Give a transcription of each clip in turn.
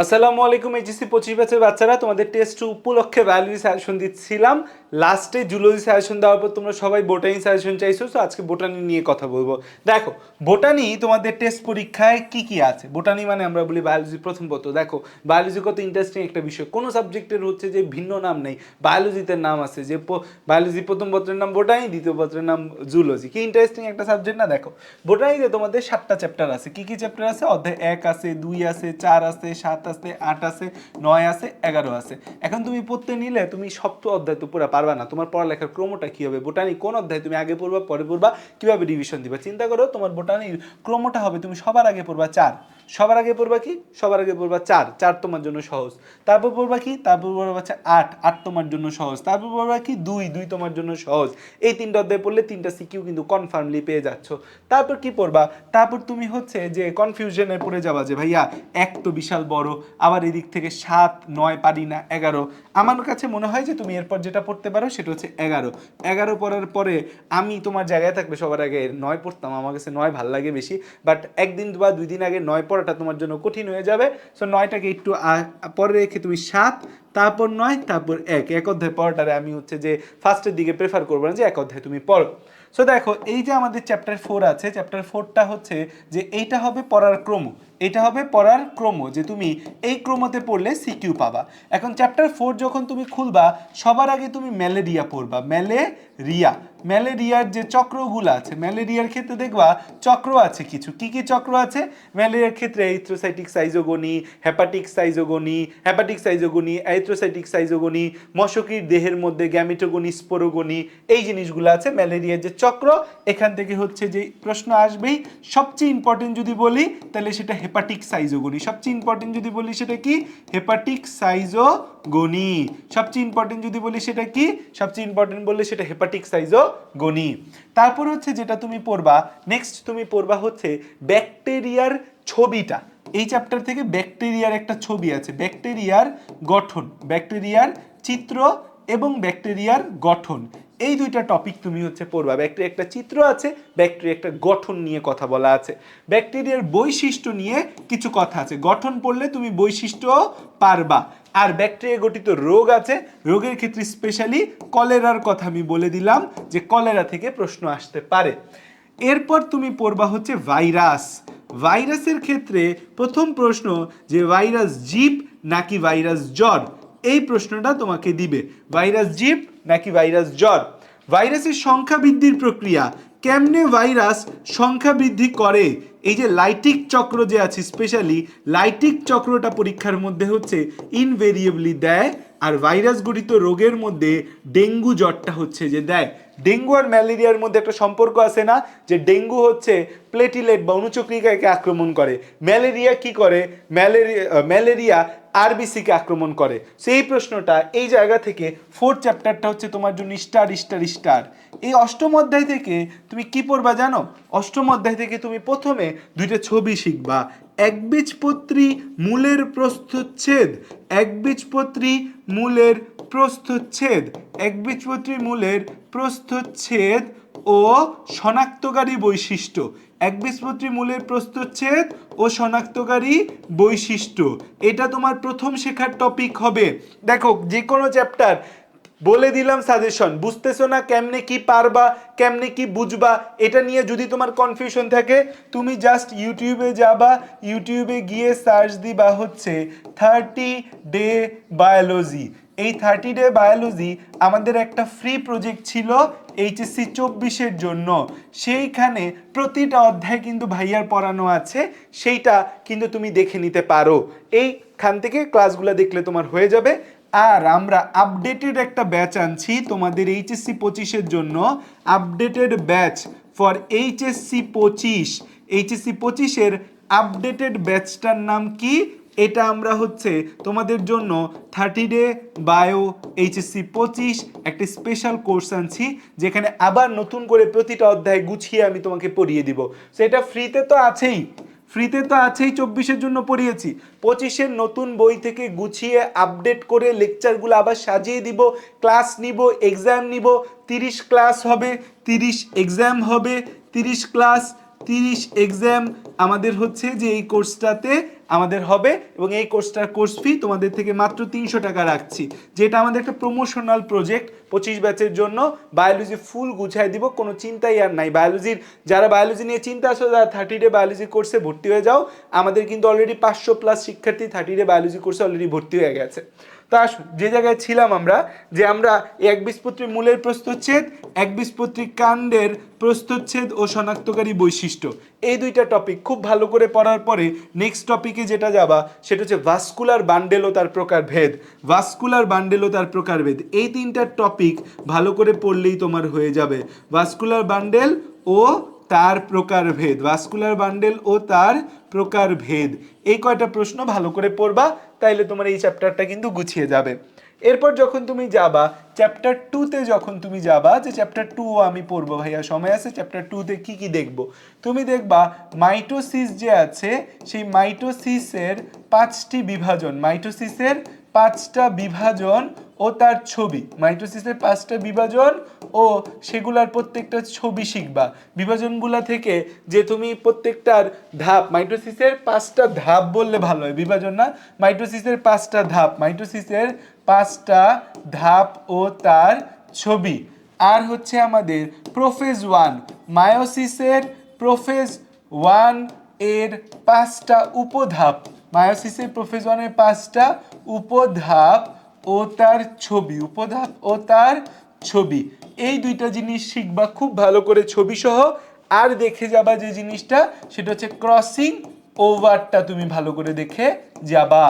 আসসালামু আলাইকুম এইচএসসি পঁচিশ ব্যাচের বাচ্চারা, তোমাদের টেস্ট উপলক্ষে ভ্যালুরি সাজেশন দিচ্ছিলাম। লাস্টে জুলজি সাজেশন দেওয়ার পর তোমরা সবাই বোটানি সাজেশন চাইছো তো আজকে বোটানি নিয়ে কথা বলব। দেখো বোটানি তোমাদের টেস্ট পরীক্ষায় কি কি আছে? বোটানি মানে আমরা বলি বায়োলজি প্রথম পত্র। দেখো বায়োলজি কত ইন্টারেস্টিং একটা বিষয়। কোনো সাবজেক্টের হচ্ছে যে ভিন্ন নাম নেই। বায়োলজিতে নাম আছে যে বায়োলজি প্রথম পত্রের নাম বোটানি দ্বিতীয় পত্রের নাম জুলজি কি ইন্টারেস্টিং একটা সাবজেক্ট না? দেখো বোটানিতে তোমাদের সাতটা চ্যাপ্টার আছে। কি কি চ্যাপ্টার আছে? অধ্যায় এক আছে, দুই আছে, চার আছে, সাত আছে, আট আছে, নয় আছে, এগারো আছে। এখন তুমি পড়তে নিলে তুমি সপ্ত অধ্যায় তো পুরো পারবা না। তোমার পড়ালেখার ক্রমটা কি হবে? বোটানি কোন অধ্যায় তুমি আগে পড়বা, পরে পড়বা? কীভাবে ডিভিশন দিবা? চিন্তা করো, তোমার বোটানির ক্রমটা হবে তুমি সবার আগে পড়বা চার। সবার আগে পড়বা কি? সবার আগে পড়বা চার। চার তোমার জন্য সহজ। তারপর পড়বা কি? তারপর পড়বা হচ্ছে আট। আট তোমার জন্য সহজ। তারপর পড়বা কি? দুই। দুই তোমার জন্য সহজ। এই তিনটা অধ্যায় পড়লে তিনটা সিকিউ কিন্তু কনফার্মলি পেয়ে যাচ্ছ। তারপর কি পড়বা? তারপর তুমি হচ্ছে যে কনফিউশনে পড়ে যাবা যে, ভাইয়া, এক তো বিশাল বড় আবার এদিক থেকে সাত, নয়, পারি না, এগারো। আমার কাছে মনে হয় যে তুমি এরপর যেটা পড়তে পারো সেটা হচ্ছে এগারো। এগারো পড়ার পরে আমি তোমার জায়গায় থাকবে, সবার আগে নয় পড়তাম, আমার কাছে নয় ভালো লাগে বেশি। বাট একদিন বা দুই দিন আগে নয় পড়াটা তোমার জন্য কঠিন হয়ে যাবে। সো নয়টাকে একটু পরে রেখে তুমি সাত, তারপর নয়, তারপর এক। এক অধ্যায় পড়াটারে আমি হচ্ছে যে ফার্স্টের দিকে প্রেফার করব না যে এক অধ্যায় তুমি পড়ো। সো দেখো, এই যে আমাদের চ্যাপ্টার ফোর আছে চ্যাপ্টার ফোরটা হচ্ছে যে এইটা হবে পড়ার ক্রম। এটা হবে পড়ার ক্রম, যে তুমি এই ক্রমতে পড়লে সিকিউ পাবা। এখন চ্যাপ্টার ফোর যখন তুমি খুলবা, সবার আগে তুমি ম্যালেরিয়া পড়বা। ম্যালেরিয়া। ম্যালেরিয়ার যে চক্রগুলো আছে, ম্যালেরিয়ার ক্ষেত্রে দেখবা চক্র আছে কিছু। কি কি চক্র আছে? ম্যালেরিয়ার ক্ষেত্রে erythrocytic schizogony hepatic schizogony hepatic schizogony erythrocytic schizogony মশকির দেহের মধ্যে গ্যামিটোগনি স্পোরোগনি এই জিনিসগুলো আছে। ম্যালেরিয়ার যে চক্র, এখান থেকে হচ্ছে যে প্রশ্ন আসবেই। সবচেয়ে ইম্পর্টেন্ট যদি বলি, তাহলে সেটা হেপাটিক সাইজোগনি সবচেয়ে ইম্পর্টেন্ট যদি বলি সেটা কি? হেপাটিক সাইজোগনি সবচেয়ে ইম্পর্টেন্ট যদি বলি সেটা কি? সবচেয়ে ইম্পর্টেন্ট বললে সেটা হেপাটিক সাইজোগনি তারপর হচ্ছে যেটা তুমি পড়বা নেক্সট তুমি পড়বা হচ্ছে ব্যাকটেরিয়ার ছবিটা। এই চ্যাপ্টার থেকে ব্যাকটেরিয়ার একটা ছবি আছে ব্যাকটেরিয়ার গঠন ব্যাকটেরিয়ার চিত্র এবং ব্যাকটেরিয়ার গঠন। এই দুইটা টপিক তুমি হচ্ছে পড়বা। ব্যাকটেরিয়া একটা চিত্র আছে ব্যাকটেরিয়া একটা গঠন নিয়ে কথা বলা আছে। ব্যাকটেরিয়ার বৈশিষ্ট্য নিয়ে কিছু কথা আছে। গঠন পড়লে তুমি বৈশিষ্ট্য পারবা। আর ব্যাকটেরিয়া গঠিত রোগ আছে, রোগের ক্ষেত্রে স্পেশালি কলেরার কথা আমি বলে দিলাম যে কলেরা থেকে প্রশ্ন আসতে পারে। এরপর তুমি পড়বা হচ্ছে ভাইরাস ভাইরাসের ক্ষেত্রে প্রথম প্রশ্ন যে ভাইরাস জীব নাকি ভাইরাস জ্বর? এই প্রশ্নটা তোমাকে দিবে। ভাইরাস জীব নাকি ভাইরাস জ্বর? ভাইরাসের সংখ্যা বৃদ্ধির প্রক্রিয়া, কেমনে ভাইরাস সংখ্যা বৃদ্ধি করে? এই যে লাইটিক চক্র যে আছে স্পেশালি লাইটিক চক্রটা পরীক্ষার মধ্যে হচ্ছে ইনভেরিয়েবলি দেয়, আর ভাইরাস গঠিত রোগের মধ্যে ডেঙ্গু জ্বরটা হচ্ছে যে দেয়। ডেঙ্গু আর ম্যালেরিয়ার মধ্যে একটা সম্পর্ক আছে না? যে ডেঙ্গু হচ্ছে প্লেটিলেট বা অনুচক্রিকাকে আক্রমণ করে। ম্যালেরিয়া কি করে? ম্যালেরিয়া ম্যালেরিয়া আরবিসিকে আক্রমণ করে। সেই প্রশ্নটা এই জায়গা থেকে ফোর্থ চ্যাপ্টারটা হচ্ছে তোমার জন্য স্টার স্টার স্টার এই অষ্টম অধ্যায় থেকে তুমি কি পড়বা জানো? অষ্টম অধ্যায় থেকে তুমি প্রথমে দুইটা ছবি শিখবা। একবীজপত্রী মূলের প্রস্থচ্ছেদ একবীজপত্রী মূলের প্রস্থচ্ছেদ একবীজপত্রী মূলের প্রস্থচ্ছেদ ও শনাক্তকারী বৈশিষ্ট্য। এক একবীজপত্রী মূলের প্রস্তুচ্ছেদ ও শনাক্তকারী বৈশিষ্ট্য। এটা তোমার প্রথম শেখার টপিক হবে। দেখো যে কোনো চ্যাপ্টার বলে দিলাম সাজেশন বুঝতেছো না কেমনে কি পারবা, কেমনে কি বুঝবা, এটা নিয়ে যদি তোমার কনফিউশন থাকে, তুমি জাস্ট ইউটিউবে যাবা ইউটিউবে গিয়ে সার্চ দিবা হচ্ছে থার্টি ডে বায়োলজি এই থার্টি ডে বায়োলজি আমাদের একটা ফ্রি প্রজেক্ট ছিল এইচএসসি চব্বিশের জন্য। সেইখানে প্রতিটা অধ্যায় কিন্তু ভাইয়ার পড়ানো আছে, সেইটা কিন্তু তুমি দেখে নিতে পারো। এইখান থেকে ক্লাসগুলো দেখলে তোমার হয়ে যাবে। আর আমরা আপডেটেড একটা ব্যাচ আনছি তোমাদের এইচএসসি পঁচিশের জন্য। আপডেটেড ব্যাচ ফর এইচএসসি পঁচিশ। এইচএসসি পঁচিশের আপডেটেড ব্যাচটার নাম কি? এটা আমরা হচ্ছে তোমাদের জন্য থার্টি ডে বায়ো এইচএসসি পঁচিশ একটা স্পেশাল কোর্স আনছি, যেখানে আবার নতুন করে প্রতিটা অধ্যায় গুছিয়ে আমি তোমাকে পড়িয়ে দিব। সেটা ফ্রিতে তো আছেই। ফ্রিতে তো আছেই চব্বিশের জন্য পড়িয়েছি। পঁচিশের নতুন বই থেকে গুছিয়ে আপডেট করে লেকচারগুলো আবার সাজিয়ে দিব ক্লাস নিব এক্সাম নিব, তিরিশ ক্লাস হবে, তিরিশ এক্সাম হবে, তিরিশ ক্লাস তিরিশ এক্সাম আমাদের হচ্ছে যে এই কোর্সটাতে আমাদের হবে এবং এই কোর্সটার কোর্স ফি তোমাদের থেকে মাত্র তিনশো টাকা রাখছি। যেটা আমাদের একটা প্রমোশনাল প্রজেক্ট পঁচিশ ব্যাচের জন্য বায়োলজি ফুল গুছাই দিব, কোনো চিন্তাই আর নাই। বায়োলজির যারা বায়োলজি নিয়ে চিন্তা আসো তারা থার্টি ডে বায়োলজি কোর্সে ভর্তি হয়ে যাও। আমাদের কিন্তু অলরেডি পাঁচশো প্লাস শিক্ষার্থী থার্টি ডে বায়োলজি কোর্সে অলরেডি ভর্তি হয়ে গেছে। তো যে জায়গায় ছিলাম আমরা, যে আমরা এক বীজপত্রী মূলের প্রস্তুচ্ছেদ এক বীজপত্রী কাণ্ডের প্রস্তুচ্ছেদ ও শনাক্তকারী বৈশিষ্ট্য। এই দুইটা টপিক খুব ভালো করে পড়ার পরে নেক্সট টপিকে যেটা যাবা, সেটা হচ্ছে ভাস্কুলার বান্ডেল ও তার প্রকারভেদ ভাস্কুলার বান্ডেল ও তার প্রকারভেদ এই তিনটা টপিক ভালো করে পড়লেই তোমার হয়ে যাবে। ভাস্কুলার বান্ডেল ও তার প্রকারভেদ ভাস্কুলার বান্ডেল ও তার প্রকারভেদ এই কয়টা প্রশ্ন ভালো করে পড়বা, তাইলে তোমার এই চ্যাপ্টারটা কিন্তু গুছিয়ে যাবে। এরপর যখন তুমি যাবা চ্যাপ্টার টুতে যখন তুমি যাবা, যে চ্যাপ্টার টু আমি পড়ব ভাইয়া, সময় আছে? চ্যাপ্টার টুতে কি কি দেখব? তুমি দেখবা মাইটোসিস যে আছে, সেই মাইটোসিসের পাঁচটি বিভাজন মাইটোসিসের পাঁচটা বিভাজন ও তার ছবি। মাইটোসিসের পাঁচটা বিভাজন ও সেগুলার প্রত্যেকটা ছবি শিখবা। বিভাজনগুলা থেকে যে তুমি প্রত্যেকটার ধাপ, মাইটোসিসের পাঁচটা ধাপ বললে ভালো হয়। বিভাজন না, মাইটোসিসের পাঁচটা ধাপ। মাইটোসিসের পাঁচটা ধাপ ও তার ছবি। আর হচ্ছে আমাদের প্রোফেজ ওয়ান। মায়োসিসের প্রোফেজ ওয়ানের পাঁচটা উপধাপ। মায়োসিসের প্রোফেজ ওয়ানের পাঁচটা উপধাপ ও তার ছবি, উপধাপ ও তার ছবি। এই দুইটা জিনিস শিখবা, খুব ভালো করে ছবি সহ। আর দেখে যাবা যে জিনিসটা, সেটা হচ্ছে ক্রসিং ওভারটা তুমি ভালো করে দেখে যাবা।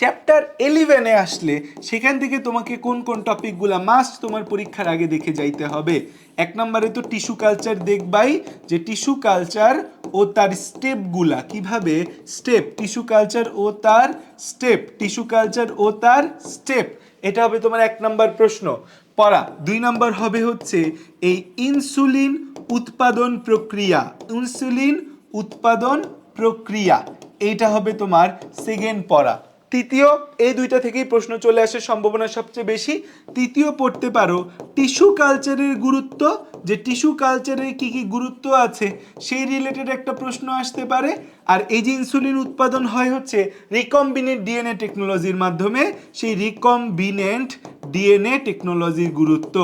চ্যাপ্টার ইলেভেনে আসলে সেখান থেকে তোমাকে কোন কোন টপিকগুলো মাস্ট তোমার পরীক্ষার আগে দেখে যাইতে হবে। এক নম্বরে তো টিস্যু কালচার দেখবাই, যে টিস্যু কালচার ও তার স্টেপগুলা কীভাবে স্টেপ টিস্যু কালচার ও তার স্টেপ টিস্যু কালচার ও তার স্টেপ এটা হবে তোমার এক নম্বর প্রশ্ন। পড়া, দুই নম্বর হবে হচ্ছে এই ইনসুলিন উৎপাদন প্রক্রিয়া ইনসুলিন উৎপাদন প্রক্রিয়া, এইটা হবে তোমার সেকেন্ড পড়া। তৃতীয়, এই দুইটা থেকেই প্রশ্ন চলে আসার সম্ভাবনা সবচেয়ে বেশি। তৃতীয় পড়তে পারো টিস্যু কালচারের গুরুত্ব যে টিস্যু কালচারের কি কি গুরুত্ব আছে, সেই রিলেটেড একটা প্রশ্ন আসতে পারে। আর এই যে ইনসুলিন উৎপাদন হয় হচ্ছে রিকম্বিনেন্ট ডিএনএ টেকনোলজির মাধ্যমে, সেই রিকম্বিনেন্ট ডিএনএ টেকনোলজির গুরুত্ব।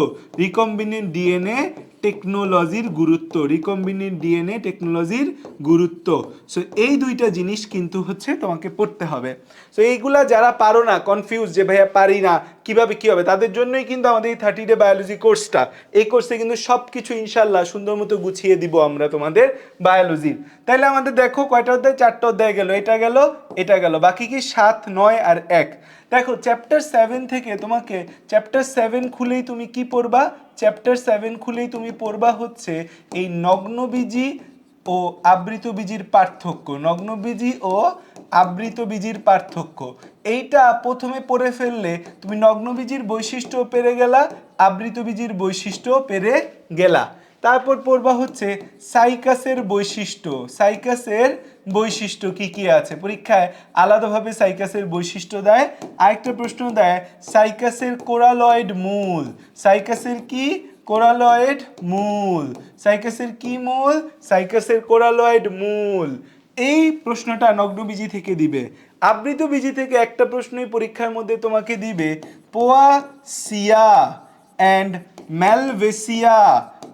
রিকম্বিনেন্ট ডিএনএ টেকনোলজির গুরুত্ব রিকম্বিনেন্ট ডিএনএ টেকনোলজির গুরুত্ব। সো এই দুইটা জিনিস কিন্তু হচ্ছে তোমাকে পড়তে হবে। সো এইগুলা যারা পারো না কনফিউজ যে ভাইয়া পারি না, কীভাবে কি হবে, তাদের জন্যই কিন্তু আমাদের এই থার্টি ডে বায়োলজি কোর্সটা এই কোর্সে কিন্তু সব কিছু ইনশাল্লাহ সুন্দর মতো গুছিয়ে দিব আমরা তোমাদের বায়োলজির তাহলে আমাদের দেখো কয়টা অধ্যায়? চারটা অধ্যায় গেল, এটা গেল এটা গেল। বাকি কি? সাত, নয় আর এক। দেখো চ্যাপ্টার সেভেন থেকে তোমাকে চ্যাপ্টার সেভেন খুলেই তুমি কি পড়বা? চ্যাপ্টার সেভেন খুলেই তুমি পড়বা হচ্ছে এই নগ্নবীজি ও আবৃতবীজির পার্থক্য, নগ্নবীজি ও আবৃতবীজির পার্থক্য। এইটা প্রথমে পড়ে ফেললে তুমি নগ্নবীজির বৈশিষ্ট্য পেরে গেলা, আবৃতবীজির বৈশিষ্ট্য পেরে গেলা। তারপর পড়বা হচ্ছে সাইকাসের বৈশিষ্ট্য। সাইকাসের বৈশিষ্ট্য কি কি আছে? পরীক্ষায় আলাদাভাবে সাইকাসের বৈশিষ্ট্য দেয়। আরেকটা প্রশ্ন দেয়, সাইকাসের কোরালয়েড মূল। সাইকাসের কি? কোরালয়েড মূল। সাইকাসের কি মূল? সাইকাসের কোরালয়েড মূল। এই প্রশ্নটা নগ্নবীজি থেকে দিবে। আবৃত বীজি থেকে একটা প্রশ্নই পরীক্ষার মধ্যে তোমাকে দিবে পোয়াসিয়া অ্যান্ড ম্যালভেসিয়া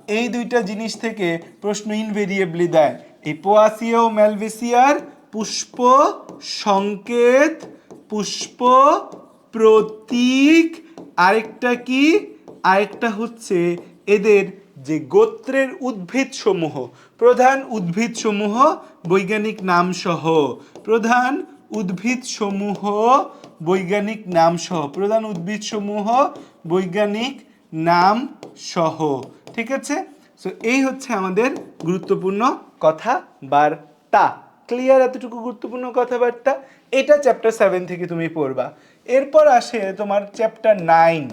এই দুইটা জিনিস থেকে প্রশ্ন ইনভেরিয়েবলি দেয়। এই ও ম্যালভেসিয়ার পুষ্প সংকেত, পুষ্প প্রতীক, আরেকটা কি? আরেকটা হচ্ছে এদের যে গোত্রের উদ্ভিদ সমূহ প্রধান উদ্ভিদ সমূহ বৈজ্ঞানিক নাম সহ প্রধান উদ্ভিদ সমূহ বৈজ্ঞানিক নাম সহ প্রধান উদ্ভিদ সমূহ বৈজ্ঞানিক নাম সহ ঠিক আছে? সো এই হচ্ছে আমাদের গুরুত্বপূর্ণ কথা বার্তা ক্লিয়ার এতটুকু গুরুত্বপূর্ণ কথাবার্তা? এটা চ্যাপ্টার সেভেন থেকে তুমি পড়বা। এরপর আসে তোমার চ্যাপ্টার নাইন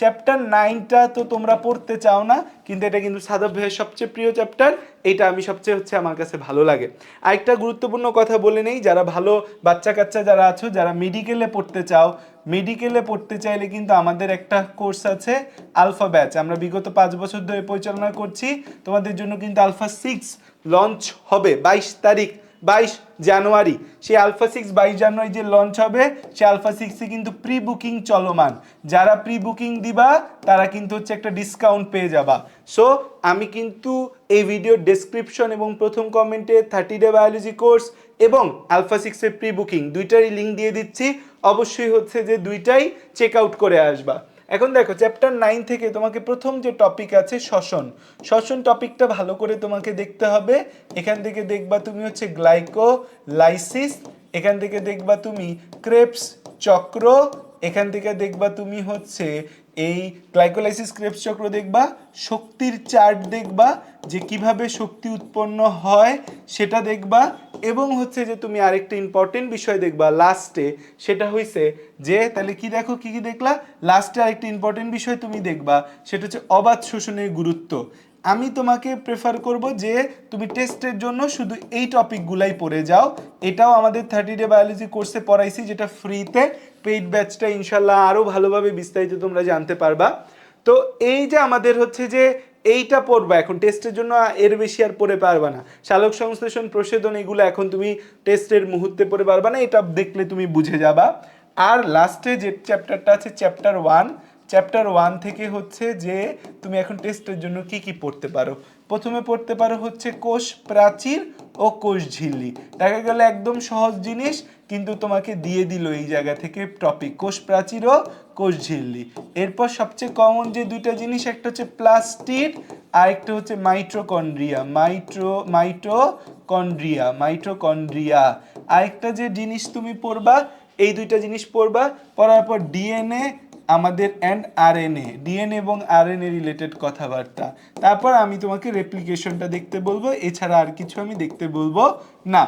চ্যাপ্টার নাইনটা তো তোমরা পড়তে চাও না, কিন্তু এটা কিন্তু সাদব ভাইয়ের সবচেয়ে প্রিয় চ্যাপ্টার এটা আমি সবচেয়ে হচ্ছে আমার কাছে ভালো লাগে। আরেকটা গুরুত্বপূর্ণ কথা বলে নেই, যারা ভালো বাচ্চা কাচ্চা যারা আছো, যারা মেডিকেলে পড়তে চাও মেডিকেলে পড়তে চাইলে কিন্তু আমাদের একটা কোর্স আছে আলফা ব্যাচ আমরা বিগত পাঁচ বছর ধরে পরিচালনা করছি, তোমাদের জন্য কিন্তু আলফা সিক্স লঞ্চ হবে বাইশ তারিখ। বাইশ জানুয়ারি। সেই আলফা সিক্স বাইশ জানুয়ারি যে লঞ্চ হবে সে আলফা সিক্সে কিন্তু প্রি বুকিং চলমান। যারা প্রি বুকিং দিবা, তারা কিন্তু হচ্ছে একটা ডিসকাউন্ট পেয়ে যাবা। সো আমি কিন্তু এই ভিডিওর ডেসক্রিপশন এবং প্রথম কমেন্টে থার্টি ডে বায়োলজি কোর্স এবং আলফা সিক্সের প্রি বুকিং দুইটারই লিঙ্ক দিয়ে দিচ্ছি। অবশ্যই হচ্ছে যে দুইটাই চেক আউট করে আসবা। এখন দেখো চ্যাপ্টার নাইন থেকে তোমাকে প্রথম যে টপিক আছে শ্বসন। শ্বসন টপিকটা ভালো করে তোমাকে দেখতে হবে। এখান থেকে দেখবা তুমি হচ্ছে গ্লাইকো লাইসিস এখান থেকে দেখবা তুমি ক্রেপস চক্র, এখান থেকে দেখবা তুমি হচ্ছে এই গ্লাইকোলাইসিস ক্রেপস চক্র দেখবা, শক্তির চার্ট দেখবা, যে কীভাবে শক্তি উৎপন্ন হয় সেটা দেখবা, এবং হচ্ছে যে তুমি আরেকটা ইম্পর্টেন্ট বিষয় দেখবা লাস্টে সেটা হইছে যে, তাহলে কি দেখো, কি কি দেখলা? লাস্টে আরেকটা ইম্পর্টেন্ট বিষয় তুমি দেখবা, সেটা হচ্ছে অবাধ শোষণের গুরুত্ব। আমি তোমাকে প্রেফার করব যে তুমি টেস্টের জন্য শুধু এই টপিকগুলাই পড়ে যাও। এটাও আমাদের থার্টি ডে বায়োলজি কোর্সে পড়াইছি, যেটা ফ্রিতে পেইড ব্যাচটা ইনশাল্লাহ আরও ভালোভাবে বিস্তারিত তোমরা জানতে পারবা। তো এই যে আমাদের হচ্ছে যে এইটা পড়বা এখন টেস্টের জন্য এর বেশি আর পড়ে পারবা না। শালক সংশ্লেষণ প্রসেদন এগুলো এখন তুমি টেস্টের মুহূর্তে পড়ে পারবা না, এটা দেখলে তুমি বুঝে যাবা। আর লাস্টে যে চ্যাপ্টারটা আছে চ্যাপ্টার ওয়ান চ্যাপ্টার ওয়ান থেকে হচ্ছে যে তুমি এখন টেস্টের জন্য কি কি পড়তে পারো? প্রথমে পড়তে পারো হচ্ছে কোষ প্রাচীর ও কোষ ঝিল্লি। দেখা গেল একদম সহজ জিনিস, কিন্তু তোমাকে দিয়ে দিল এই জায়গা থেকে টপিক কোষ প্রাচীর ও কোষ ঝিল্লি। এরপর সবচেয়ে কমন যে দুইটা জিনিস, একটা হচ্ছে প্লাস্টিড আর একটা হচ্ছে মাইট্রোকন্ড্রিয়া মাইট্রো মাইটোকন্ড্রিয়া মাইট্রোকন্ড্রিয়া আরেকটা যে জিনিস তুমি পড়বা, এই দুইটা জিনিস পড়বা, পড়ার পর ডিএনএ আমাদের অ্যান্ড আরএনএ ডিএনএ এবং আরএনএ রিলেটেড কথাবার্তা। তারপর আমি তোমাকে রেপ্লিকেশনটা দেখতে বলব, এছাড়া আর কিছু আমি দেখতে বলব না।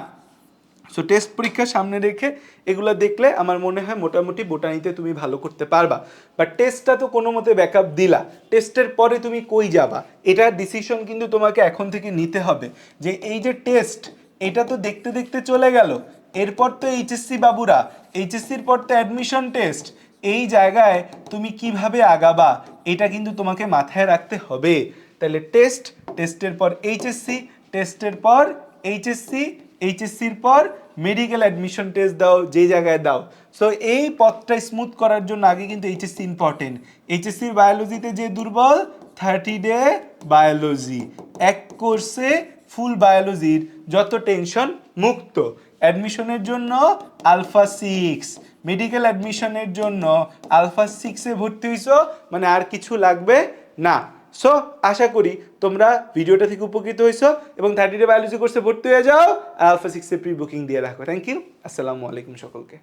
সো টেস্ট পরীক্ষা সামনে রেখে এগুলো দেখলে আমার মনে হয় মোটামুটি বোটানিতে তুমি ভালো করতে পারবা। বাট টেস্টটা তো কোনো মতে ব্যাকআপ দিলা। টেস্টের পরে তুমি কই যাবা? এটার ডিসিশন কিন্তু তোমাকে এখন থেকে নিতে হবে। যে এই যে টেস্ট এটা তো দেখতে দেখতে চলে গেল। এরপর তো এইচএসসি বাবুরা এইচএসসির পর তো অ্যাডমিশন টেস্ট এই জায়গায় তুমি কীভাবে আগাবা, এটা কিন্তু তোমাকে মাথায় রাখতে হবে। তাহলে টেস্ট টেস্টের পর এইচএসসি টেস্টের পর এইচএসসি এইচএসসির পর মেডিকেল অ্যাডমিশন টেস্ট দাও, যেই জায়গায় দাও। সো এই পথটা স্মুথ করার জন্য আগে কিন্তু এইচএসসি ইম্পর্টেন্ট এইচএসসির বায়োলজিতে যে দুর্বল থার্টি ডে বায়োলজি এক কোর্সে ফুল বায়োলজির যত টেনশন মুক্ত। অ্যাডমিশনের জন্য আলফা সিক্স মেডিকেল অ্যাডমিশনের জন্য আলফা সিক্সে ভর্তি হইছো মানে আর কিছু লাগবে না। সো আশা করি তোমরা ভিডিওটা থেকে উপকৃত হয়েছো এবং থার্টি ডে বায়োলজি কোর্সে ভর্তি হয়ে যাও। আলফা সিক্সে প্রি বুকিং দিয়ে রাখো। থ্যাংক ইউ আসসালামু আলাইকুম সকলকে।